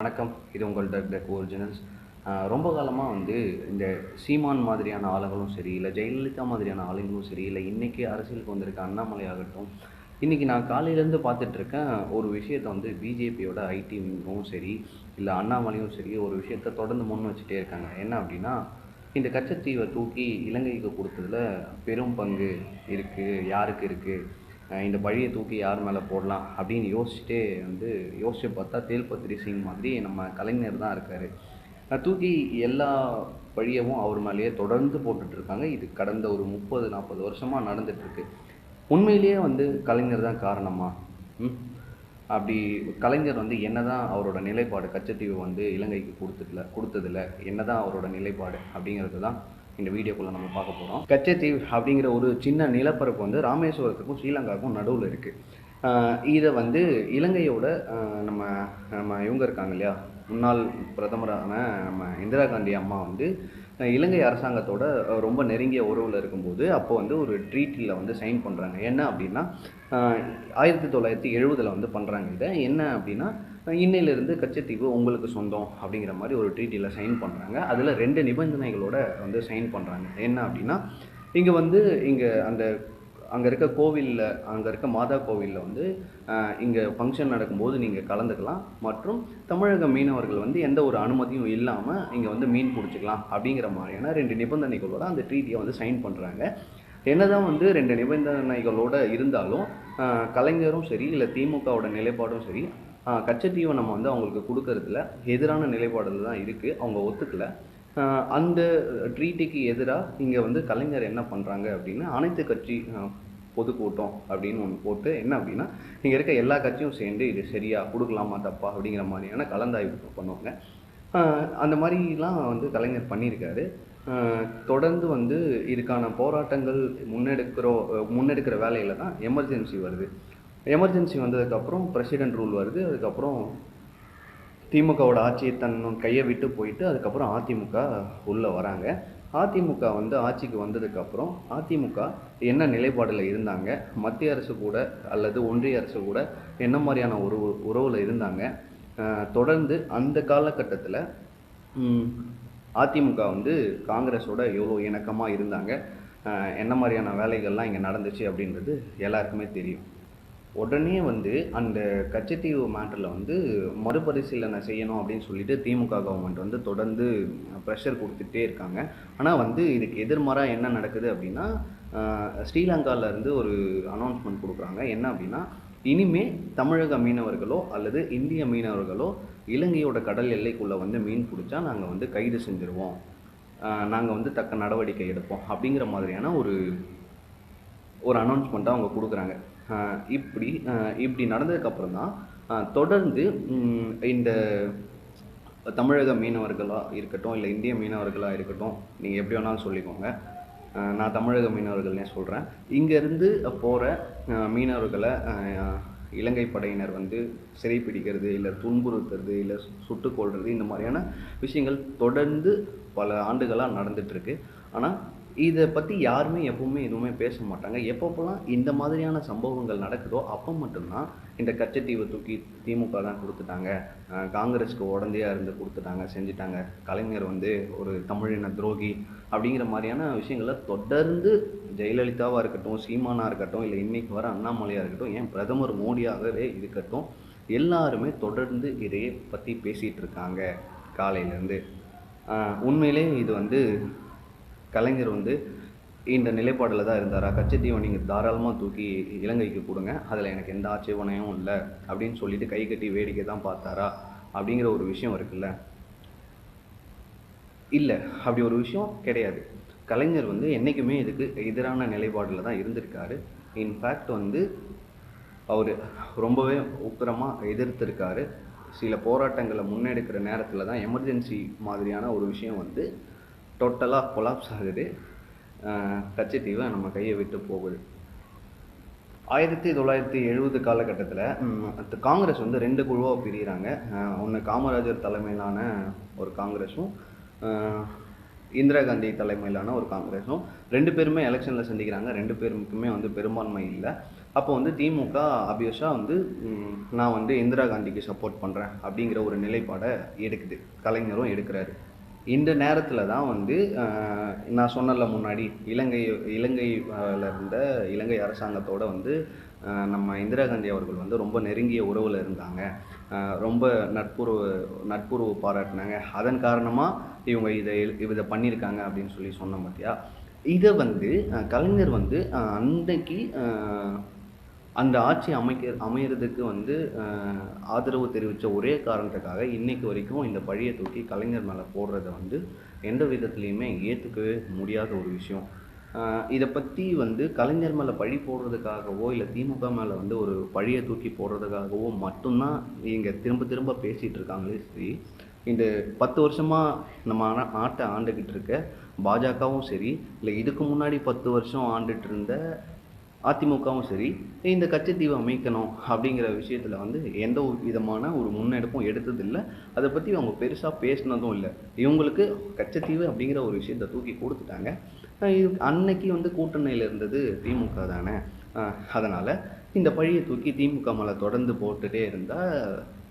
வணக்கம். இது உங்கள் டக் டக் ஒரிஜினல்ஸ் ரொம்ப காலமாக வந்து இந்த சீமான் மாதிரியான ஆளுங்களும் சரி இல்லை ஜெயலலிதா மாதிரியான ஆளுங்களும் சரி இல்லை இன்றைக்கி அரசியலுக்கு வந்திருக்க அண்ணாமலை ஆகட்டும் இன்றைக்கி நான் காலையிலேருந்து பார்த்துட்ருக்கேன் ஒரு விஷயத்தை வந்து பிஜேபியோட ஐடிவும் சரி இல்லை அண்ணாமலையும் சரி ஒரு விஷயத்தை தொடர்ந்து முன் வச்சுட்டே இருக்காங்க. என்ன அப்படின்னா இந்த கச்சத்தீவை தூக்கி இலங்கைக்கு கொடுத்ததுல பெரும் பங்கு இருக்குது யாருக்கு இருக்குது இந்த பழியை தூக்கி யார் மேலே போடலாம் அப்படின்னு யோசிச்சுட்டே வந்து யோசிச்சு பார்த்தா தேல்பத்ரி சிங் மாதிரி நம்ம கலைஞர் தான் இருக்கார். தூக்கி எல்லா பழியவும் அவர் மேலேயே தொடர்ந்து போட்டுட்ருக்காங்க இது கடந்த ஒரு முப்பது நாற்பது வருஷமாக நடந்துகிட்ருக்கு உண்மையிலேயே வந்து கலைஞர் தான் காரணமா? அப்படி கலைஞர் வந்து என்ன தான் அவரோட நிலைப்பாடு கச்சத்தீவு வந்து இலங்கைக்கு கொடுத்ததுல கொடுத்ததில்ல என்னதான் அவரோட நிலைப்பாடு அப்படிங்கிறது தான் இந்த வீடியோக்குள்ளே நம்ம பார்க்க போகிறோம் கச்சத்தீவு அப்படிங்கிற ஒரு சின்ன நிலப்பரப்பு வந்து ராமேஸ்வரத்துக்கும் ஸ்ரீலங்காவுக்கும் நடுவில் இருக்குது இதை வந்து இலங்கையோட நம்ம நம்ம இவங்க இருக்காங்க இல்லையா? முன்னாள் பிரதமரான நம்ம இந்திரா காந்தி அம்மா வந்து இலங்கை அரசாங்கத்தோட ரொம்ப நெருங்கிய உறவில் இருக்கும்போது அப்போ வந்து ஒரு ட்ரீட்டில் வந்து சைன் பண்ணுறாங்க என்ன அப்படின்னா ஆயிரத்தி தொள்ளாயிரத்தி எழுபதில் வந்து பண்ணுறாங்க இதை. என்ன அப்படின்னா அஹ் இன்னையிலிருந்து கச்சத்தீவு உங்களுக்கு சொந்தம் அப்படிங்கிற மாதிரி ஒரு ட்ரீட்டியில் சைன் பண்ணுறாங்க அதில் ரெண்டு நிபந்தனைகளோட வந்து சைன் பண்ணுறாங்க என்ன அப்படின்னா இங்கே வந்து இங்கே அந்த அங்கே இருக்க கோவிலில் அங்கே இருக்க மாதா கோவிலில் வந்து இங்கே ஃபங்க்ஷன் நடக்கும்போது நீங்கள் கலந்துக்கலாம். மற்றும் தமிழக மீனவர்கள் வந்து எந்த ஒரு அனுமதியும் இல்லாமல் இங்கே வந்து மீன் பிடிச்சிக்கலாம் அப்படிங்கிற மாதிரியான ரெண்டு நிபந்தனைகளோட அந்த ட்ரீட்டியை வந்து சைன் பண்ணுறாங்க என்னதான் வந்து ரெண்டு நிபந்தனைகளோட இருந்தாலும் கலைஞரும் சரி இல்லை திமுகவோட நிலைப்பாடும் சரி கச்சத்தீவை நம்ம வந்து அவங்களுக்கு கொடுக்கறதுல எதிரான நிலைப்பாடில் தான் இருக்குது அவங்க ஒத்துக்கலை. அந்த ட்ரீட்டிக்கு எதிராக இங்கே வந்து கலைஞர் என்ன பண்ணுறாங்க அப்படின்னா அனைத்து கட்சி பொதுக்கூட்டம் அப்படின்னு ஒன்று போட்டு என்ன அப்படின்னா இங்கே இருக்க எல்லா கட்சியும் சேர்ந்து இது சரியா கொடுக்கலாமா தப்பா அப்படிங்கிற மாதிரியான கலந்தாய்வு பண்ணுவாங்க. அந்த மாதிரிலாம் வந்து கலைஞர் பண்ணியிருக்காரு. தொடர்ந்து வந்து இதுக்கான போராட்டங்கள் முன்னெடுக்கிறோம் முன்னெடுக்கிற வேலையில் தான் எமர்ஜென்சி வருது. எமர்ஜென்சி வந்ததுக்கப்புறம் பிரசிடென்ட் ரூல் வருது. அதுக்கப்புறம் திமுகவோட ஆட்சியை தன் கையை விட்டு போயிட்டு அதுக்கப்புறம் அதிமுக உள்ளே வராங்க. அதிமுக வந்து ஆட்சிக்கு வந்ததுக்கப்புறம் அதிமுக என்ன நிலைப்பாடில் இருந்தாங்க? மத்திய அரசு கூட அல்லது ஒன்றிய அரசு கூட என்ன மாதிரியான உறவு உறவில் இருந்தாங்க? தொடர்ந்து அந்த காலகட்டத்தில் அதிமுக வந்து காங்கிரஸோட எவ்வளோ இணக்கமாக இருந்தாங்க? என்ன மாதிரியான வேலைகள்லாம் இங்கே நடந்துச்சு அப்படின்றது எல்லாருக்குமே தெரியும். உடனே வந்து அந்த கச்சத்தீவு மேட்டரில் வந்து மறுபரிசீலனை செய்யணும் அப்படின்னு சொல்லிட்டு திமுக கவர்மெண்ட் வந்து தொடர்ந்து ப்ரெஷர் கொடுத்துட்டே இருக்காங்க. ஆனால் வந்து இதுக்கு எதிர்மாறாக என்ன நடக்குது அப்படின்னா ஸ்ரீலங்காவிலேருந்து ஸ்ரீலங்கால இருந்து ஒரு அனௌன்ஸ்மெண்ட் கொடுக்குறாங்க. என்ன அப்படின்னா இனிமே தமிழக மீனவர்களோ அல்லது இந்திய மீனவர்களோ இலங்கையோட கடல் எல்லைக்குள்ளே வந்து மீன் பிடிச்சா நாங்கள் வந்து கைது செஞ்சுருவோம். நாங்கள் வந்து தக்க நடவடிக்கை எடுப்போம் அப்படிங்கிற மாதிரியான ஒரு ஒரு அனௌன்ஸ்மெண்ட்டாக அவங்க கொடுக்குறாங்க. இப்படி இப்படி நடந்ததுக்கப்புறம் தான் தொடர்ந்து இந்த தமிழக மீனவர்களாக இருக்கட்டும் இல்லை இந்திய மீனவர்களாக இருக்கட்டும் நீங்கள் எப்படி வேணாலும் சொல்லிக்கோங்க. நான் தமிழக மீனவர்கள்னே சொல்கிறேன் இங்கேருந்து போகிற மீனவர்களை இலங்கை படையினர் வந்து சிறைப்பிடிக்கிறது இல்லை துன்புறுத்துறது இல்லை சுட்டுக்கொல்கிறது இந்த மாதிரியான விஷயங்கள் தொடர்ந்து பல ஆண்டுகளாக நடந்துகிட்ருக்கு ஆனால் இதை பற்றி யாருமே எப்பவுமே எதுவுமே பேச மாட்டாங்க. எப்பப்போலாம் இந்த மாதிரியான சம்பவங்கள் நடக்குதோ அப்போ மட்டும்தான் இந்த கச்சத்தீவை தூக்கி திமுக தான் கொடுத்துட்டாங்க. காங்கிரஸுக்கு காங்கிரஸ்க்கு உடந்தையாக இருந்து கொடுத்துட்டாங்க செஞ்சுட்டாங்க. கலைஞர் வந்து ஒரு தமிழின துரோகி அப்படிங்கிற மாதிரியான விஷயங்களை தொடர்ந்து ஜெயலலிதாவாக இருக்கட்டும் சீமானாக இருக்கட்டும் இல்லை இன்னைக்கு வர அண்ணாமலையாக இருக்கட்டும் ஏன் பிரதமர் மோடியாகவே இருக்கட்டும் எல்லாருமே தொடர்ந்து இதையே பற்றி பேசிகிட்டு இருக்காங்க காலையிலேருந்து உண்மையிலே இது வந்து கலைஞர் வந்து இந்த நிலைப்பாடில் தான் இருந்தாரா? கச்சத்தீவை நீங்கள் தாராளமாக தூக்கி இலங்கைக்கு கொடுங்க. அதில் எனக்கு எந்த ஆட்சேபனையும் இல்லை அப்படின்னு சொல்லிட்டு கை கட்டி வேடிக்கை தான் பார்த்தாரா? அப்படிங்கிற ஒரு விஷயம் இருக்குல்ல. இல்லை அப்படி ஒரு விஷயம் கிடையாது. கலைஞர் வந்து என்றைக்குமே இதுக்கு எதிரான நிலைப்பாடில் தான் இருந்திருக்காரு. இன்ஃபேக்ட் வந்து அவர் ரொம்பவே உக்கிரமாக எதிர்த்திருக்காரு. சில போராட்டங்களை முன்னெடுக்கிற நேரத்தில் தான் எமர்ஜென்சி மாதிரியான ஒரு விஷயம் வந்து டோட்டலாக கொலாப்ஸ் ஆகுது. கச்சத்தீவு நம்ம கையை விட்டு போகுது. ஆயிரத்தி தொள்ளாயிரத்தி எழுபது காலகட்டத்தில் காங்கிரஸ் வந்து ரெண்டு குழுவாக பிரிகிறாங்க ஒன்று காமராஜர் தலைமையிலான ஒரு காங்கிரஸும் இந்திரா காந்தி தலைமையிலான ஒரு காங்கிரஸும் ரெண்டு பேருமே எலெக்ஷனில் சந்திக்கிறாங்க. ரெண்டு பேருக்குமே வந்து பெரும்பான்மை இல்லை. அப்போ வந்து திமுக ஆப்வியஸாக வந்து நான் வந்து இந்திரா காந்திக்கு சப்போர்ட் பண்ணுறேன் அப்படிங்கிற ஒரு நிலைப்பாடை எடுக்குது. கலைஞரும் எடுக்கிறாரு. இந்த நேரத்தில் தான் வந்து நான் சொன்னல முன்னாடி இலங்கை இலங்கையில் இருந்த இலங்கை அரசாங்கத்தோடு வந்து நம்ம இந்திரா காந்தி அவர்கள் வந்து ரொம்ப நெருங்கிய உறவில் இருந்தாங்க. ரொம்ப நட்புறவு நட்புறவு பாராட்டினாங்க. அதன் காரணமாக இவங்க இதை இதை பண்ணியிருக்காங்க அப்படின்னு சொல்லி சொன்னோம் பார்த்தியா இதை வந்து கலைஞர் வந்து அஹ், அன்னைக்கு அந்த ஆட்சி அமைக்க அமையிறதுக்கு வந்து ஆதரவு தெரிவித்த ஒரே காரணத்துக்காக இன்றைக்கு வரைக்கும் இந்த பழியை தூக்கி கலைஞர் மேலே போடுறத வந்து எந்த விதத்துலையுமே ஏற்றுக்கவே முடியாத ஒரு விஷயம். இதை பற்றி வந்து கலைஞர் மேலே பழி போடுறதுக்காகவோ இல்லை திமுக மேலே வந்து ஒரு பழியை தூக்கி போடுறதுக்காகவோ மட்டும்தான் இங்கே திரும்ப திரும்ப பேசிகிட்டு இருக்காங்களே சரி இந்த பத்து வருஷமாக நம்ம நாட்டை ஆண்டுக்கிட்டு இருக்க பாஜகவும் சரி இல்லை இதுக்கு முன்னாடி பத்து வருஷம் ஆண்டுட்டு இருந்த அதிமுகவும் சரி இந்த கச்சத்தீவை அமைக்கணும் அப்படிங்கிற விஷயத்தில் வந்து எந்த ஒரு விதமான ஒரு முன்னெடுப்பும் எடுத்ததில்லை. அதை பற்றி அவங்க பெருசாக பேசினதும் இல்லை. இவங்களுக்கு கச்சத்தீவு அப்படிங்கிற ஒரு விஷயத்தை தூக்கி கொடுத்துட்டாங்க. இது அன்னைக்கு வந்து கூட்டணியில் இருந்தது திமுக தானே. அதனால் இந்த பழியை தூக்கி திமுக மேலே தொடர்ந்து போட்டுகிட்டே இருந்தால்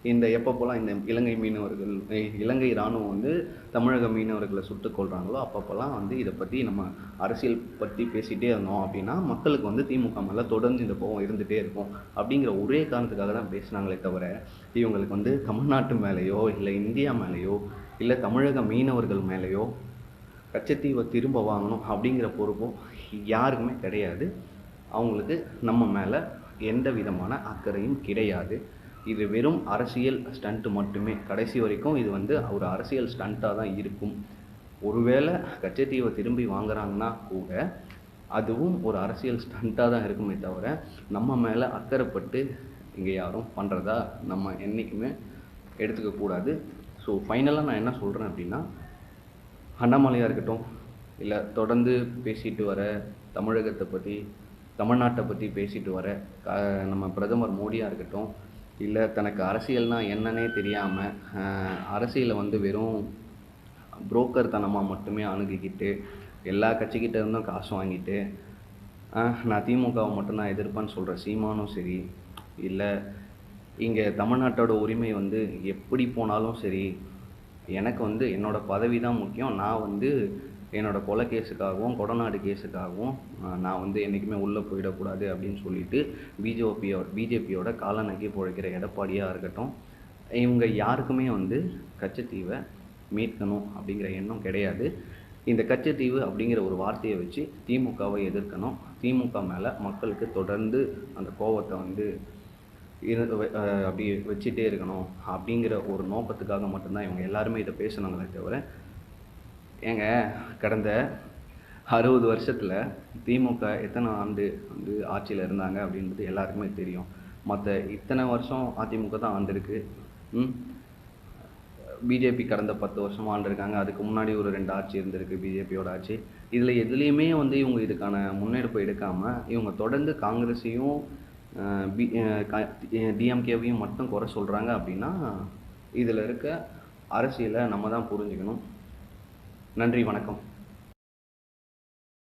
இந்த எப்பப்போலாம் இந்த இலங்கை மீனவர்கள் இலங்கை இராணுவம் வந்து தமிழக மீனவர்களை சுட்டு கொள்கிறாங்களோ அப்பப்போலாம் வந்து இதை பற்றி நம்ம அரசியல் பற்றி பேசிகிட்டே இருந்தோம் அப்படின்னா மக்களுக்கு வந்து திமுக மேலே தொடர்ந்து இந்த கோவம் இருந்துகிட்டே இருக்கும். அப்படிங்கிற ஒரே காரணத்துக்காக தான் பேசுனாங்களே தவிர இவங்களுக்கு வந்து தமிழ்நாட்டு மேலேயோ இல்லை இந்தியா மேலேயோ இல்லை தமிழக மீனவர்கள் மேலேயோ கச்சத்தீவை திரும்ப வாங்கணும் அப்படிங்கிற பொறுப்பும் யாருக்குமே கிடையாது. அவங்களுக்கு நம்ம மேலே எந்த விதமான அக்கறையும் கிடையாது. இது வெறும் அரசியல் ஸ்டண்ட்டு மட்டுமே. கடைசி வரைக்கும் இது வந்து ஒரு அரசியல் ஸ்டண்ட்டாக தான் இருக்கும். ஒருவேளை கச்சத்தீவை திரும்பி வாங்குறாங்கன்னா கூட அதுவும் ஒரு அரசியல் ஸ்டண்ட்டாக தான் இருக்குமே தவிர நம்ம மேலே அக்கறைப்பட்டு இங்கே யாரும் பண்ணுறதா நம்ம என்றைக்குமே எடுத்துக்கக்கூடாது ஸோ ஃபைனலாக நான் என்ன சொல்கிறேன் அப்படின்னா அண்ணாமலையாக இருக்கட்டும் இல்லை தொடர்ந்து பேசிட்டு வர தமிழகத்தை பற்றி தமிழ்நாட்டை பற்றி பேசிட்டு வர க நம்ம பிரதமர் மோடியாக இருக்கட்டும் இல்லை தனக்கு அரசியல்னால் என்னன்னே தெரியாமல் அரசியலை வந்து வெறும் புரோக்கர் தனமாக மட்டுமே அணுகிக்கிட்டு எல்லா கட்சிக்கிட்ட இருந்தும் காசு வாங்கிட்டு நான் திமுகவை மட்டும் நான் எதிர்ப்பேன்னு சொல்கிற சீமானும் சரி இல்லை இங்கே தமிழ்நாட்டோட உரிமை வந்து எப்படி போனாலும் சரி எனக்கு வந்து என்னோடய பதவி தான் முக்கியம். நான் வந்து என்னோடய கொலை கேஸுக்காகவும் கொடநாடு கேஸுக்காகவும் நான் வந்து என்றைக்குமே உள்ளே போயிடக்கூடாது அப்படின்னு சொல்லிட்டு பிஜேபியோட பிஜேபியோட கால நக்கி பிழைக்கிற எடப்பாடியாக இருக்கட்டும் இவங்க யாருக்குமே வந்து கச்சத்தீவை மீட்கணும் அப்படிங்கிற எண்ணம் கிடையாது. இந்த கச்சத்தீவு அப்படிங்கிற ஒரு வார்த்தையை வச்சு திமுகவை எதிர்க்கணும். திமுக மேலே மக்களுக்கு தொடர்ந்து அந்த கோபத்தை வந்து இரு அப்படி வச்சுட்டே இருக்கணும் அப்படிங்கிற ஒரு நோக்கத்துக்காக மட்டும்தான் இவங்க எல்லாருமே இதை பேசுனாங்களே தவிர ஏங்க கடந்த அறுபது வருஷத்தில் திமுக எத்தனை ஆண்டு வந்து ஆட்சியில் இருந்தாங்க அப்படின்றது எல்லாருக்குமே தெரியும். மற்ற இத்தனை வருஷம் அதிமுக தான் ஆண்டிருக்கு. ம்? பிஜேபி கடந்த பத்து வருஷமாக ஆண்டிருக்காங்க. அதுக்கு முன்னாடி ஒரு ரெண்டு ஆட்சி இருந்திருக்கு பிஜேபியோட ஆட்சி. இதில் எதுலேயுமே வந்து இவங்க இதுக்கான முன்னெடுப்பு எடுக்காமல் இவங்க தொடர்ந்து காங்கிரஸையும் பி டிஎம்கேவையும் மட்டும் குறை சொல்கிறாங்க அப்படின்னா இதில் இருக்க அரசியலை நம்ம தான் புரிஞ்சுக்கணும். நன்றி வணக்கம்.